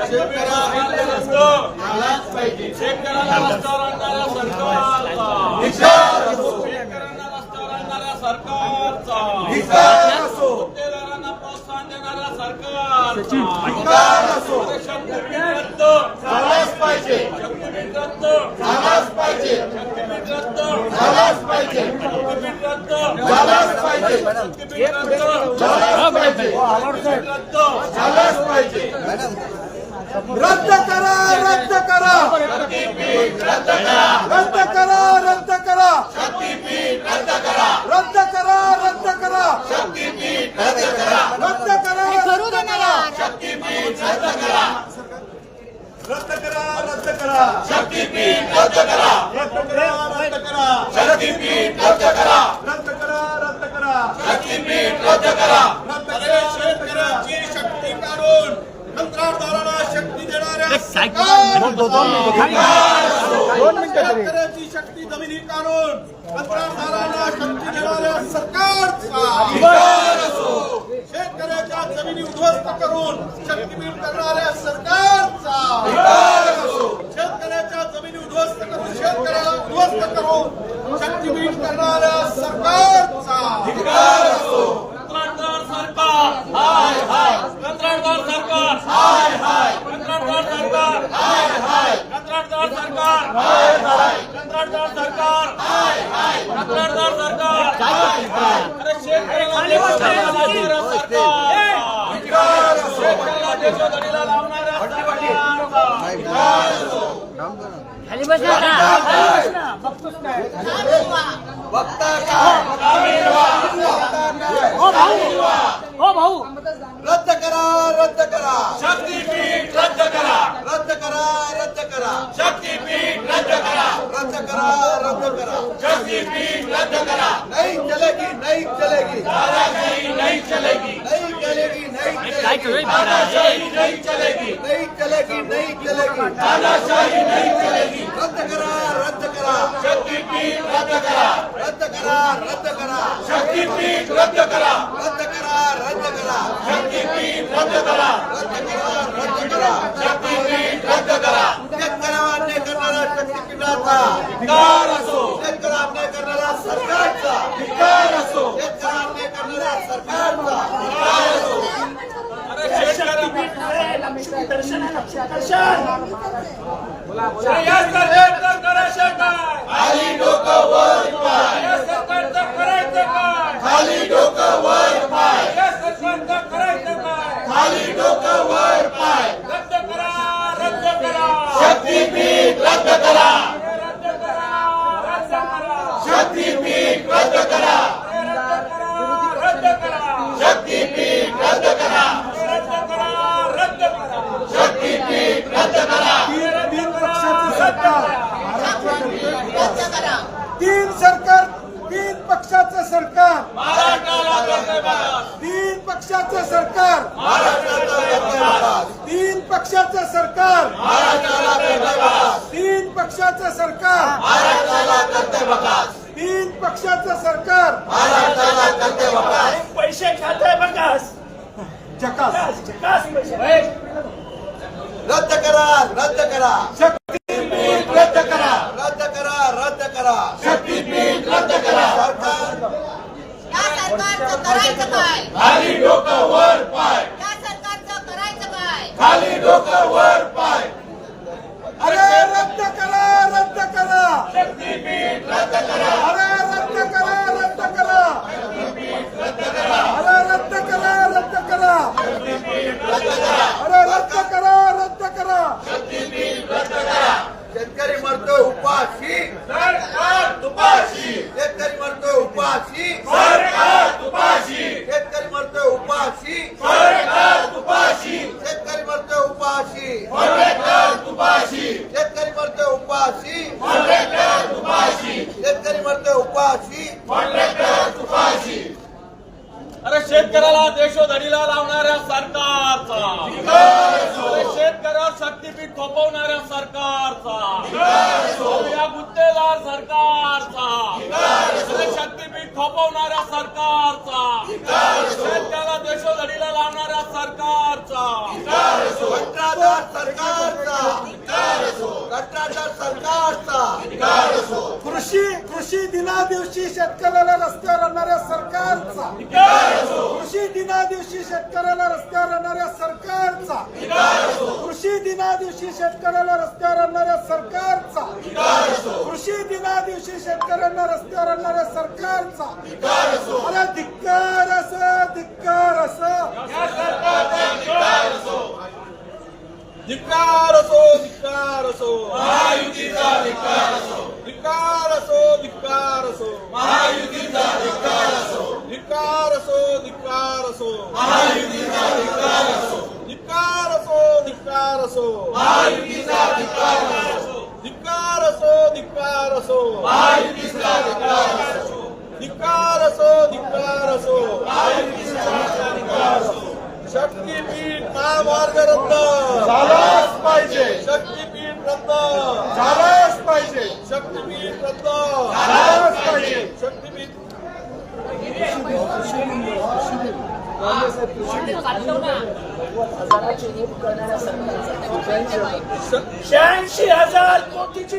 शेतकऱ्याला रस्तो शेतकऱ्याला रस्त्यावर आणणाऱ्या सरकारचा शेतकऱ्यांना रस्त्यावर आणणाऱ्या सरकारचा गुत्तेदारांना प्रोत्साहन देणाऱ्या सरकारचा अरे शक्तीपीठ रद्द शक्तीपीठ रद्द शक्तीपीठ रद्द शक्तीपीठ रद्द शक्तीपीठ रद्द रद्द करा रद्द करा रद्द करा रद्द करा. रद्द करा रद्द करा. रद्द करा रद्द करा. रद्द करा रद्द करा शक्तीपीठ रद्द करा. रद्द करा रद्द करा. शक्तीपीठ रद्द करा. रद्द करा रद्द करा. शक्तीपीठ रद्द करा. शेतकऱ्याची शक्ती काढून कंत्राटदाराला शक्ती देणाऱ्या शेतकऱ्याची शक्ती जमिनी काढून कंत्राटदाराला शक्ती देणाऱ्या सरकारचा शेतकऱ्याच्या जमिनी उद्ध्वस्त करून शक्तीपीठ करणाऱ्या सरकारचा शेतकऱ्याच्या जमिनी उद्ध्वस्त करून शेतकऱ्याला उद्ध्वस्त करून शक्तीपीठ करणाऱ्या सरकारचा कंत्राटदार सरकार हाय हाय कंत्राटदार सरकार. हाय हाय कंत्राटदार सरकार. हाय हाय कंत्राटदार सरकार. हाय हाय कंत्राटदार सरकार हाय हाय कंत्राटदार सरकार. अरे शेतकऱ्याला देशोधडीला लावणाऱ्या सरकार. शेतकऱ्याला देशोधडीला सरकारचा खाली बस ना हो रद्द करा शक्तीपीठ रद्द करा रद्द करा रद्द करा शक्तीपीठ रद्द करा रद्द करा रद्द करा शक्तीपीठ रद्द करा नहीं चलेगी नहीं चलेगी दादागिरी नहीं चलेगी नहीं चलेगी नहीं चलेगी दादाशाही नहीं चलेगी नहीं चलेगी नहीं चलेगी दादाशाही नहीं चलेगी रद्द करा रद्द करा शक्तीपीठ रद्द करा रद्द करा रद्द करा शक्तीपीठ रद्द करा रद्द करा रद्द करा शक्तीपीठ रद्द करा शक्तीपीठ रद्द करा शेतकऱ्यावर अन्याय करणारा शक्तीपीठाचा धिकार असो. शेतकऱ्यावर सरकारचा. धिकार असो. सरकारचा पक्षाचं सरकार. तीन पक्षाचं सरकार. तीन पक्षाचं सरकार. तीन पक्षाचं सरकार. तीन पक्षाचं सरकार. पैसे खाते बघास जकास. जकास पैसे. रद्द करा रद्द करा. रद्द करा. रद्द करा रद्द करा शक्तीपीठ रद्द करा सरकार या सरकारचं करायचं काय खाली डोकं वर पाय. passe. रस्त्यावर आणणाऱ्या सरकारचा. कृषी दिना दिवशी शेतकऱ्याला रस्त्यावर आणणाऱ्या सरकारचा. कृषी दिना दिवशी शेतकऱ्याला रस्त्यावर आणणाऱ्या सरकारचा. कृषी दिना दिवशी शेतकऱ्यांना रस्त्यावर आणणाऱ्या सरकारचा. मला धिक्कार असं धिक्कार असं धिक्कार असो धिक्कार असो महायुतीचा धिक्कार असो धिक्कार असो धिक्कार असो महायुतीचा धिक्कार असो धिक्कार असो धिक्कार असो महायुतीचा धिक्कार असो धिक्कार असो धिक्कार असो महायुतीचा धिक्कार असो धिक्कार असो धिक्कार असो महायुतीचा धिक्कार असो धिक्कार असो धिक्कार असो महायुतीचा धिक्कार असो शक्तीपीठ महामार्ग रद्द। झालाच पाहिजे। शक्तीपीठ रद्द। झालाच पाहिजे। शक्तीपीठ रद्द। झालाच पाहिजे। शक्तीपीठ शहाऐंशी हजाराची लूट करणाऱ्या सरकारचा शहाऐंशी हजार कोटीची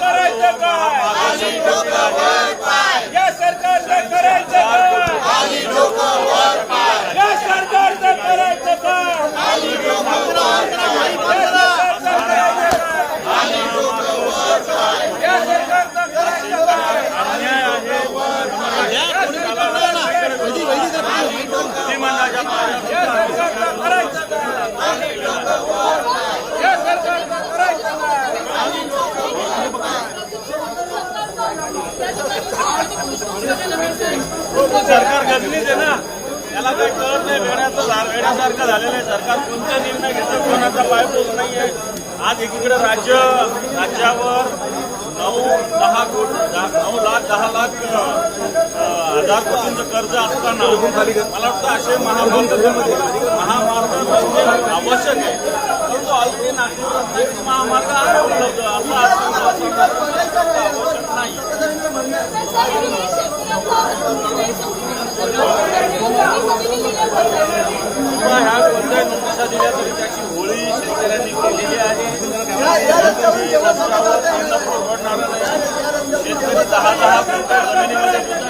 करायचं काय? या सरकारचं करायचं काय? या सरकारचं करायचं काय? या सरकारचं करायचं काय या सरकारचं करायचं काय अन्याय आहे या सरकारचं करायचं काय या सरकारचं करायचं काय सरकार गजनीच आहे ना. त्याला काही कळत नाही वेड्याचं वेड्यासारखं झालेलं आहे. सरकार कोणता निर्णय घेतं कोणाचा पायपोच नाही आहे आज एकीकडे राज्य राज्यावर नऊ दहा कोटी दहा- नऊ लाख दहा लाख हजार कोटींचं कर्ज असताना मला वाटतं असे महामार्ग महामार्ग म्हणजे आवश्यक आहे. परंतु अल्पी नागपूर एक महामार्ग आहे उपलब्ध असं आवश्यक नाही. ह्या कोणत्याही नोटिसा होळी शेतकऱ्यांनी केलेली आहे शेतकरी दहा दहा क्विंटल जमिनीमध्ये